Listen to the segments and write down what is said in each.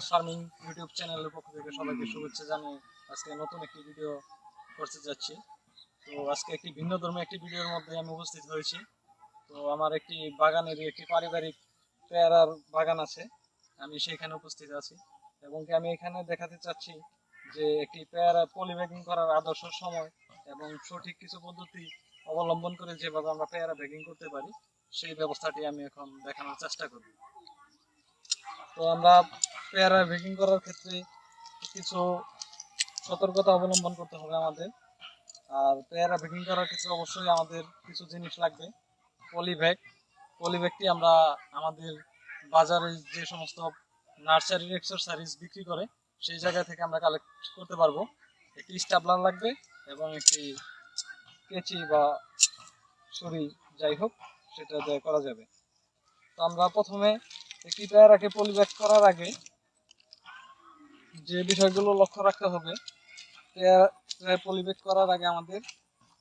Dreams farming YouTube চ্যানেলের পক্ষ থেকে সবাইকে শুভেচ্ছা জানিয়ে আজকে নতুন একটি ভিডিও করতে যাচ্ছি। তো আজকে একটি ভিন্ন ধর্মী একটি ভিডিওর মধ্যে আমি উপস্থিত হয়েছি। তো আমার একটি বাগানের একটি পারিবারিক পেয়ারার বাগান আছে, আমি সেখানে উপস্থিত আছি। এবং কি আমি এখানে দেখাতে চাচ্ছি যে একটি পেয়ারা পলিব্যাগিং করার আদর্শ সময় এবং সঠিক কিছু পদ্ধতি অবলম্বন করে যেভাবে আমরা পেয়ারা ব্যাগিং করতে পারি, সেই ব্যবস্থাটি আমি এখন দেখানোর চেষ্টা করব। তো আমরা পেয়ারা ব্যাগিং করার ক্ষেত্রে কিছু সতর্কতা অবলম্বন করতে হবে আমাদের। আর পেয়ারা ব্যাগিং করার ক্ষেত্রে অবশ্যই আমাদের কিছু জিনিস লাগবে। পলিব্যাগ পলিব্যাগটি আমরা আমাদের বাজারে যে সমস্ত নার্সারির এক্সারসাইজ বিক্রি করে, সেই জায়গা থেকে আমরা কালেক্ট করতে পারব। একটি স্টাবলার লাগবে এবং একটি কেচি বা ছুরি যাই হোক, সেটা করা যাবে। তো আমরা প্রথমে একটি পেয়ারাকে পলিব্যাগ করার আগে যে বিষয়গুলো লক্ষ্য রাখতে হবে পলিব্যাগ করার আগে আমাদের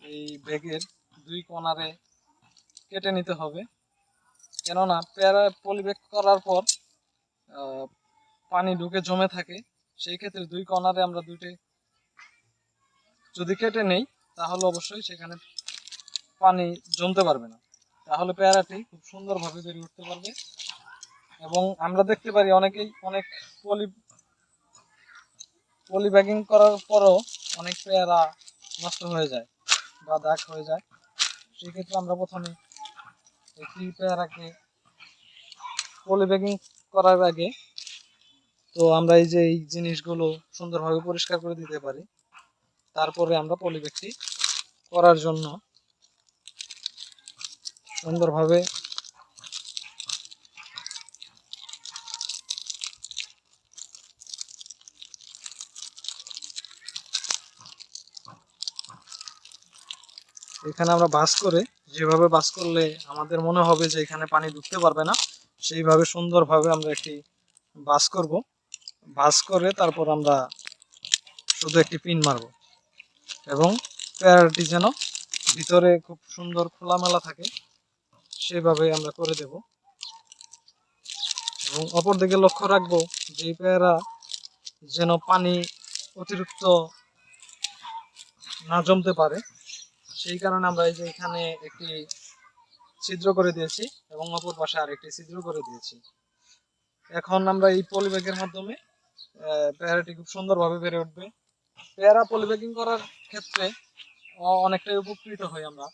এই ব্যাগের দুই কোণারে কেটে নিতে হবে। কেননা পেয়ারা পলিব্যাগ করার পর পানি ঢুকে জমে থাকে, সেই ক্ষেত্রে দুই কোণারে আমরা দুইটি যদি কেটে নেই, তাহলে অবশ্যই সেখানে পানি জমতে পারবে না। তাহলে পেয়ারাটি খুব সুন্দরভাবে বেড়ে উঠতে পারবে। এবং আমরা দেখতে পারি অনেকেই অনেক পলি পলি ব্যাগিং করার পরও অনেক পেয়ারা নষ্ট হয়ে যায় বা দাগ হয়ে যায়। সেক্ষেত্রে আমরা প্রথমে একটি পেয়ারাকে পলি ব্যাগিং করার আগে তো আমরা এই যে এই জিনিসগুলো সুন্দরভাবে পরিষ্কার করে দিতে পারি। তারপরে আমরা পলি ব্যাগটি করার জন্য সুন্দরভাবে এখানে আমরা বাস করে, যেভাবে বাস করলে আমাদের মনে হবে যে এখানে পানি ঢুকতে পারবে না, সেইভাবে সুন্দরভাবে আমরা একটি বাস করব। বাস করে তারপর আমরা শুধু একটি পিন মারব এবং পেয়ারাটি যেন ভিতরে খুব সুন্দর খোলামেলা থাকে, সেভাবে আমরা করে দেব। এবং অপর দিকে লক্ষ্য রাখব যে পেয়ারা যেন পানি অতিরিক্ত না জমতে পারে। সেই কারণে আমরা এই যে এখানে একটি ছিদ্র করে দিয়েছি এবং অপর পাশে আরেকটি ছিদ্র করে দিয়েছি। এখন আমরা এই পলিব্যাগের মাধ্যমে পেয়ারাটি খুব সুন্দরভাবে বেড়ে উঠবে। পেয়ারা পলিব্যাগিং করার ক্ষেত্রে অনেকটাই উপকৃত হই আমরা।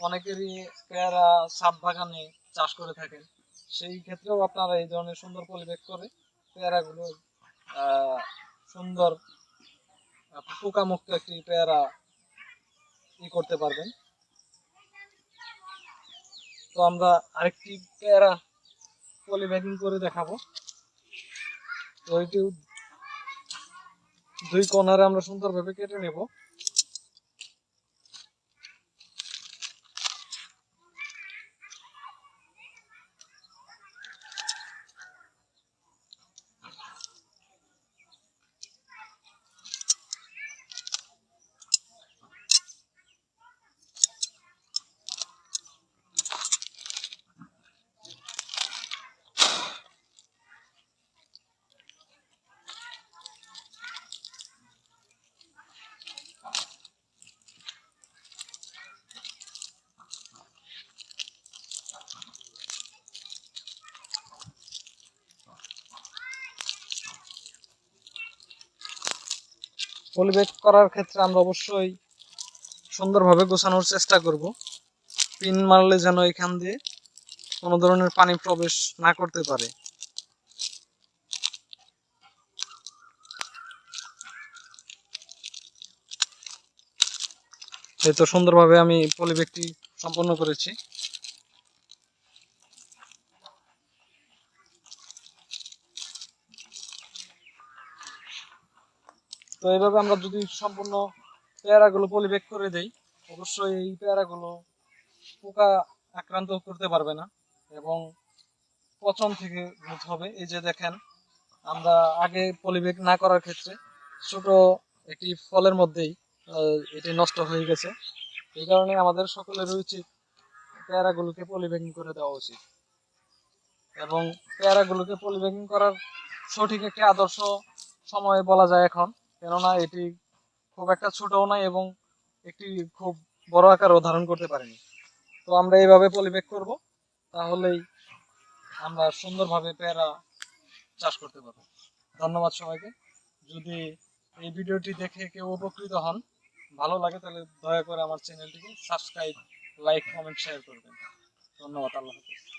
অনেকেরই পেয়ারা সাত বাগানে চাষ করে থাকেন। সেই ক্ষেত্রেও আপনারা এই ধরনের সুন্দর পরিবেশ করে পেয়ারাগুলো সুন্দর পোকামুক্ত একটি পেয়ারা ই করতে পারবেন। তো আমরা আরেকটি প্যারা পলি ব্যাগিং করে দেখাবো। তো এটি দুই কোণারে আমরা সুন্দরভাবে কেটে নেব। পলিব্যাগ করার ক্ষেত্রে আমরা অবশ্যই সুন্দরভাবে গোছানোর চেষ্টা করব। পিন মারলে যেন এখান দিয়ে কোনো ধরনের পানি প্রবেশ না করতে পারে। এই তো সুন্দরভাবে আমি পলিব্যাগটি সম্পন্ন করেছি। তো এইভাবে আমরা যদি সম্পূর্ণ পেয়ারাগুলো পলিব্যাগ করে দেই, অবশ্যই এই পেয়ারাগুলো পোকা আক্রান্ত করতে পারবে না এবং পচন থেকে রোধ হবে। এই যে দেখেন, আমরা আগে পলিব্যাগ না করার ক্ষেত্রে ছোট একটি ফলের মধ্যেই এটি নষ্ট হয়ে গেছে। এই কারণে আমাদের সকলের উচিত পেয়ারাগুলোকে পলিব্যাগিং করে দেওয়া উচিত। এবং পেয়ারাগুলোকে পলিব্যাগিং করার সঠিক একটি আদর্শ সময় বলা যায় এখন। কেননা এটি খুব একটা ছোটও নয় এবং একটি খুব বড় আকারও ধারণ করতে পারেনি। তো আমরা এইভাবে পলিব্যাগ করব, তাহলেই আমরা সুন্দরভাবে পেয়ারা চাষ করতে পারব। ধন্যবাদ সবাইকে। যদি এই ভিডিওটি দেখে কেউ উপকৃত হন, ভালো লাগে, তাহলে দয়া করে আমার চ্যানেলটিকে সাবস্ক্রাইব, লাইক, কমেন্ট, শেয়ার করবেন। ধন্যবাদ, আল্লাহ হাফিজ।